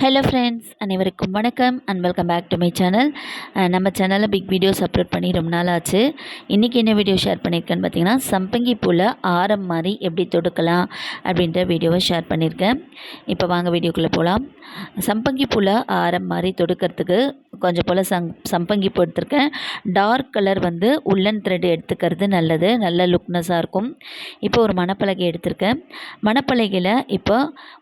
Hello friends அனைவருக்கும் வணக்கம். And welcome back to my channel நம்ம சேனலில் பிக் வீடியோஸ் அப்லோட் பண்ணி ரொம்ப நாள் ஆச்சு இன்றைக்கி என்ன வீடியோ ஷேர் பண்ணியிருக்கேன்னு பார்த்தீங்கன்னா சம்பங்கி பூவில் ஆரம் மாதிரி எப்படி தொடுக்கலாம் அப்படின்ற வீடியோவை ஷேர் பண்ணியிருக்கேன் இப்போ வாங்க வீடியோக்குள்ளே போகலாம் சம்பங்கி பூவில் ஆரம் மாதிரி தொடுக்கிறதுக்கு கொஞ்சம் போல் சங் சம்பங்கி பூ எடுத்திருக்கேன் டார்க் கலர் வந்து உள்ளன் த்ரெட் எடுத்துக்கிறது நல்லது. நல்ல லுக்னஸாக இருக்கும். இப்போ ஒரு மணப்பலகை எடுத்திருக்கேன். மணப்பலகையில் இப்போ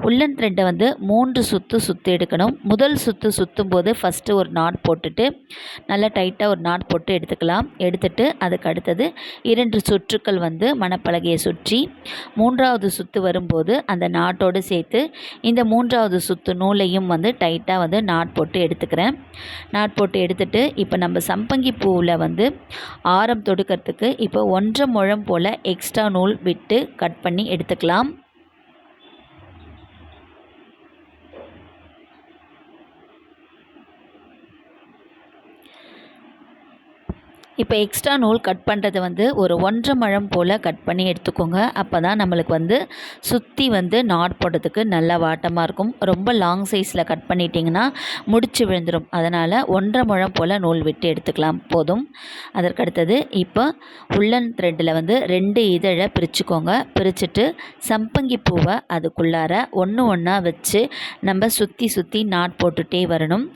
உள்ளன் த்ரெட்டை வந்து மூன்று சுற்று சுற்றி எடுக்கணும். முதல் சுற்று சுற்றும் போது ஃபஸ்ட்டு ஒரு நாட் போட்டுட்டு நல்லா டைட்டாக ஒரு நாட் போட்டு எடுத்துக்கலாம். எடுத்துட்டு அதுக்கு அடுத்தது இரண்டு சுற்றுக்கள் வந்து மணப்பலகையை சுற்றி மூன்றாவது சுற்று வரும்போது அந்த நாட்டோடு சேர்த்து இந்த மூன்றாவது சுற்று நூலையும் வந்து டைட்டாக வந்து நாட் போட்டு எடுத்துக்கிறேன். நாட் போட்டு எடுத்துட்டு இப்போ நம்ம சம்பங்கி பூவில் வந்து ஆரம் தொடுக்கிறதுக்கு இப்போ ஒன்றரை முழம் போல் எக்ஸ்ட்ரா நூல் விட்டு கட் பண்ணி எடுத்துக்கலாம். இப்போ எக்ஸ்ட்ரா நூல் கட் பண்ணுறது வந்து ஒரு ஒன்றரை மழம் போல் கட் பண்ணி எடுத்துக்கோங்க. அப்போ தான் நம்மளுக்கு வந்து சுற்றி வந்து நாட் போடுறதுக்கு நல்லா வாட்டமாக இருக்கும். ரொம்ப லாங் சைஸில் கட் பண்ணிட்டிங்கன்னா முடிச்சு விழுந்துடும் அதனால் ஒன்றரை முழம் போல் நூல் விட்டு எடுத்துக்கலாம். போதும். அதற்கடுத்தது இப்போ உள்ளன் த்ரெட்டில் வந்து ரெண்டு இதழை பிரிச்சுக்கோங்க. பிரிச்சுட்டு சம்பங்கி பூவை அதுக்குள்ளார ஒன்று ஒன்றா வச்சு நம்ம சுற்றி சுற்றி நாட் போட்டுகிட்டே வரணும்.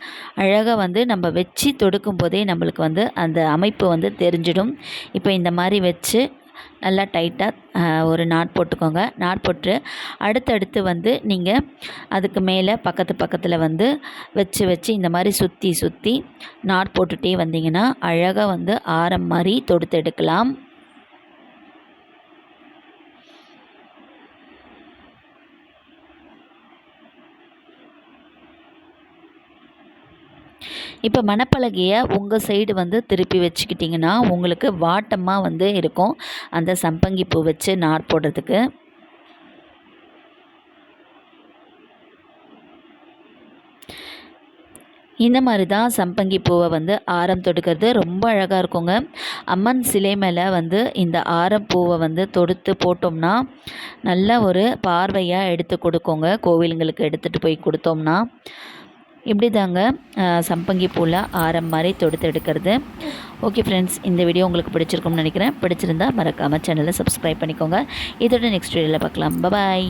அழகாக வந்து நம்ம வச்சு தொடுக்கும் போதே நம்மளுக்கு வந்து அந்த அமைப்பு வந்து தெரிஞ்சிடும். இப்போ இந்த மாதிரி வச்சு நல்லா டைட்டாக ஒரு நாட் போட்டுக்கோங்க. நாட் போட்டு அடுத்தடுத்து வந்து நீங்கள் அதுக்கு மேலே பக்கத்து பக்கத்தில் வந்து வச்சு வச்சு இந்த மாதிரி சுற்றி சுற்றி நாட் போட்டுகிட்டே வந்தீங்கன்னா அழகாக வந்து ஆரம் மாதிரி தொடுத்து எடுக்கலாம். இப்போ மணப்பலகையை உங்கள் சைடு வந்து திருப்பி வச்சுக்கிட்டிங்கன்னா உங்களுக்கு வாட்டமாக வந்து இருக்கும். அந்த சம்பங்கி பூ வச்சு நார் போடுறதுக்கு. இந்த மாதிரி தான் சம்பங்கி பூவை வந்து ஆரம் தொடுக்கிறது. ரொம்ப அழகாக இருக்குங்க. அம்மன் சிலை மேலே வந்து இந்த ஆரம் பூவை வந்து தொடுத்து போட்டோம்னா நல்ல ஒரு பார்வையாக எடுத்து கொடுக்கோங்க. கோவிலுங்களுக்கு எடுத்துகிட்டு போய் கொடுத்தோம்னா. இப்படி தாங்க சம்பங்கி பூவில் ஆரம் மாதிரி தொடுத்து எடுக்கிறது. ஓகே ஃப்ரெண்ட்ஸ் இந்த வீடியோ உங்களுக்கு பிடிச்சிருக்கும்னு நினைக்கிறேன். பிடிச்சிருந்தா மறக்காமல் சேனலை சப்ஸ்கிரைப் பண்ணிக்கோங்க. இதோட நெக்ஸ்ட் வீடியோவில் பார்க்கலாம். பபாய்